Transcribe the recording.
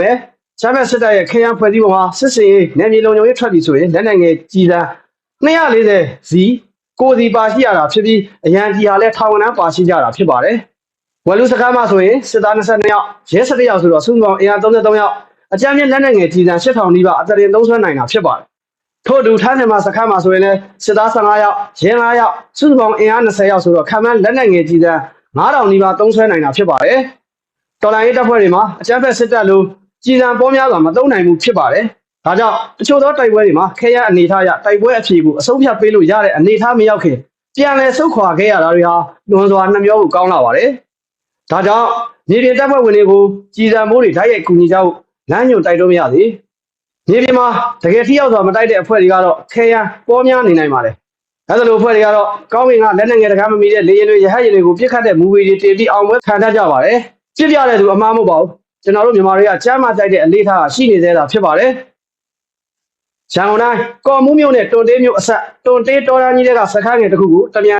ပဲချမ်းဘက်စစ်တပ်ရဲ့ခရမ်းဖွဲ့စည်းပုံဟာစစ်စင်ရေးနယ်မြေလုံခြုံရေးထွက်ပြီဆိုရင်လက်နက်ငယ်ကြီးတန်း240စီကိုစီပါရှိရတာဖြစ်ပြီးအရန်ကြီးဟာလည်းထောင်ဝန်ထမ်းပါရှိကြတာဖြစ်ပါတယ်ဝယ်လူစကားမှဆိုရင်စစ်သား22ယောက်ရဲ17ယောက်ဆိုတော့စုစုပေါင်းအင်အား33ယောက်အကြမ်းမြင့်လက်နက်ငယ်ကြီးတန်း8000နီးပါးအတရင်သုံးဆွဲနိုင်တာဖြစ်ပါတယ်ထို့အတူထားနေမှာစခန်းမှာဆိုရင်လည်းစစ်သား15ယောက်ရဲ9ယောက်စုစုပေါင်းအင်အား20ယောက်ဆိုတော့ခံမှန်းလက်နက်ငယ်ကြီးတန်း9000နီးပါးသုံးဆွဲနိုင်တာဖြစ်ပါတယ်တော်လိုင်းရေးတပ်ဖွဲ့တွေမှာအကြမ်းဖက်စစ်တပ်လို ကြီးစံပေါများစွာမသုံးနိုင်ဘူးဖြစ်ပါတယ်။ဒါကြောင့်တချို့သောတိုက်ပွဲတွေမှာခဲရအနေထားရတိုက်ပွဲအဖြေကိုအဆုံးဖြတ်ပေးလို့ရတဲ့အနေထားမရောက်ခင်ပြန်လည်ဆုတ်ခွာခဲ့ရတာတွေဟာလွန်စွာနှမျောဖို့ကောင်းလာပါတယ်။ဒါကြောင့်မြေပြင်တပ်ဖွဲ့ဝင်တွေကိုကြီးစံမိုးတွေဓာတ်ရိုက်ကူညီကြဖို့လမ်းညွှန်တိုက်တွန်းမရသေး။မြေပြင်မှာတကယ်ထိရောက်စွာမတိုက်တဲ့အဖွဲ့တွေကတော့ခဲရပေါများနေနိုင်ပါတယ်။အဲဒါလိုအဖွဲ့တွေကတော့ကောင်းကင်ကလက်နက်ငယ်တကားမမီတဲ့လေရင်တွေရဟတ်ရင်တွေကိုပြစ်ခတ်တဲ့မူဗီတွေတင်ပြီးအောင်ပွဲခံတတ်ကြပါတယ်။ပြစ်ပြတဲ့သူအမှားမဟုတ်ပါဘူး ကျွန်တော်တို့မြန်မာတွေကကြမ်းမှကြိုက်တဲ့အလေးထားရှိနေသေးတာဖြစ်ပါတယ်ရန်ကုန်တိုင်းကော်မှုမြို့နယ်တွန်တေးမြို့အဆက်တွန်တေးတော်ရန်ကြီးတွေကစခန်းငယ်တစ်ခုကိုတမြန်